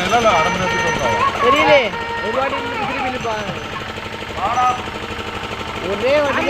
இல்லை இல்லை அரை மணி நேரத்துக்கு தெரியலே. ஒரு வாட்டி நின்னு திருப்பி நிப்பாங்க ஒரே வாட்டி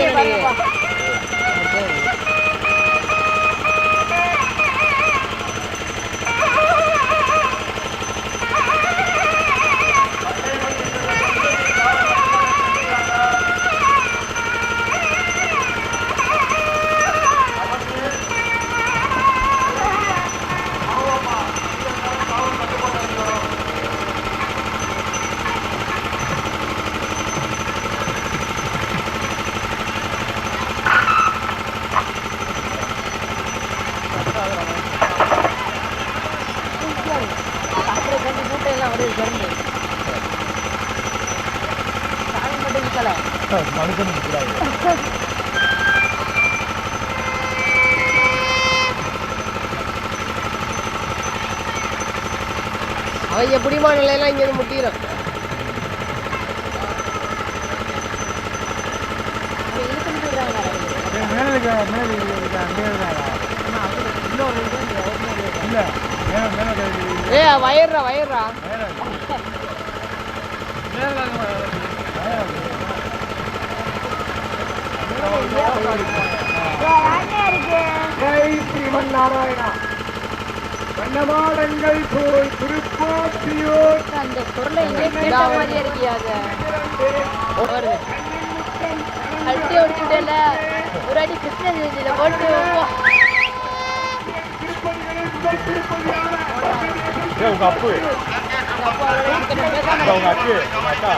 நிக்கல மனுஷனுக்கு கூடாது அவன் எப்படிமா நிலையெல்லாம் இங்கே முட்டிடும் மேலே இருக்க மேலே இருக்க அங்கே இருக்காங்க இல்லை ஏ வயிறா வயிறா மேலே மேலே ஜெய் ஸ்ரீமன் நாராயணா வண்ணமாடங்கள் போய் திருப்பாத்தியோர் அந்த இங்கே கேட்ட மாதிரியே இருக்கியாங்க வருது அடி ஓடிச்சுட்டல ஒரு அடி கிருஷ்ண ஜெயந்தியில போட்டு உங்க அப்பு. உங்க அக்கு உங்க அக்கா.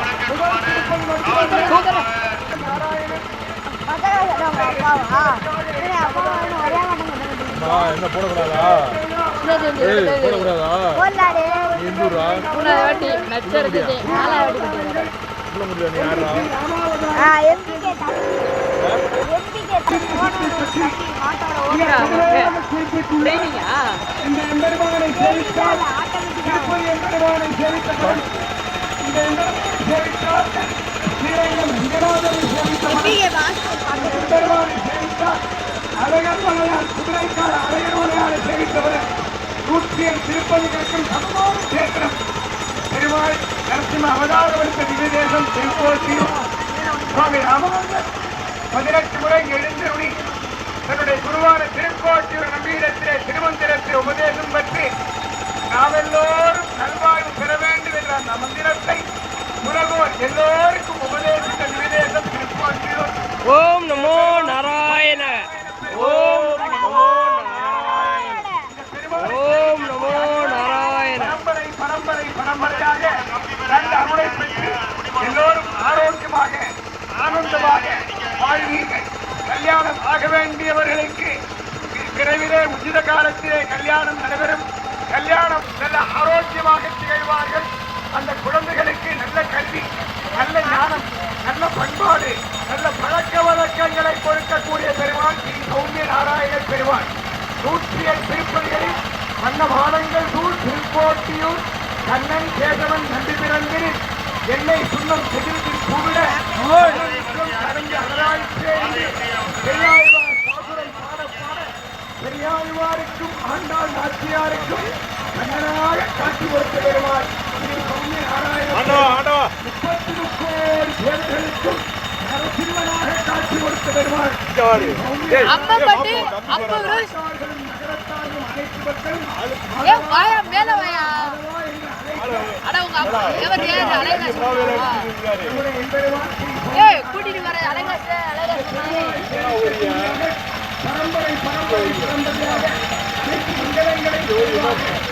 என்ன போடக்கூடாதா? ஏய். போடக்கூடாதா? நீ இந்தூரா மூணாவது வாட்டி. நச்சு அடிச்சிட்டு. நாலாவது வாட்டி கட்டிடுறேன். சொல்ல முடியல நீ யாரா ஓகேடா, ஓகே. ட்ரைனிங்கா? திருப்பதிகளுக்கும் சமமான சேத்திரம் பெருமாள் நரசிம்ம அவதாரம் எடுத்த திவ்யதேசம் திருப்போசி சுவாமி ராமானந்தர் பதினெட்டு முறை எழுந்தருளி தன்னுடைய குருவான திருக்கோட்டியூர் நம்பியிடத்திலே திருமந்திரத்தை உபதேசம் பற்றி நாமெல்லோரும் நல்வாழ்வு பெற வேண்டும் என்ற அந்த மந்திரத்தை உலகோர் எல்லோருக்கும் உபதேசித்த நிவேதேசம் திருக்கோட்டியூர் ஓம் நமோ நாராயண ஓம் நமோ நாராயண இந்த பெருமாள் ஓம் நமோ நாராயண பரம்பரை பரம்பரை பரம்பரையாக நல்ல அருளை பெற்று எல்லோரும் ஆரோக்கியமாக ஆனந்தமாக வாழ்வீர்கள். கல்யாணம் ஆக வேண்டியவர்களுக்கு விரைவிலே உச்சித காலத்திலே கல்யாணம் நடைபெறும். கல்யாணம் நல்ல ஆரோக்கியமாக திகழ்வார்கள். அந்த குழந்தைகளுக்கு நல்ல கல்வி நல்ல ஞானம் நல்ல பண்பாடு நல்ல பழக்க வழக்கங்களை கொடுக்கக்கூடிய பெருமாள் ஸ்ரீ சௌமிய நாராயண பெருமாள். நூற்றி எட்டு திருப்பதிகளில் வண்ணமானங்கள் சூழ் திருக்கோட்டியூர் கண்ணன் கேசவன் நம்பி பிறந்திரு என்னை சுண்ணம் செதிர்த்தில் கூவிட பெரியாழ்வாருக்கும் ஆண்டாள் நாச்சியாருக்கும் கண்ணனாக காட்சி கொடுத்த நாராயண முப்பத்தி முக்கோடி பேர்களுக்கும் நரசிம்மனாக காட்சி கொடுத்த விரோஸ் நகரத்தாரும் அனைத்து மக்களும் மேல அட உங்க அப்பா எவர் ஏறு அலைகாசு ஏய் கூட்டிட்டு வர அலைகாசு அலைகாசு பரம்பரை பரம்பரை பரம்பரையாக மண்டலங்களை நான்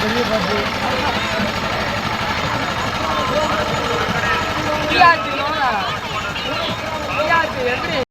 பெரிய பாப்பு எப்படி?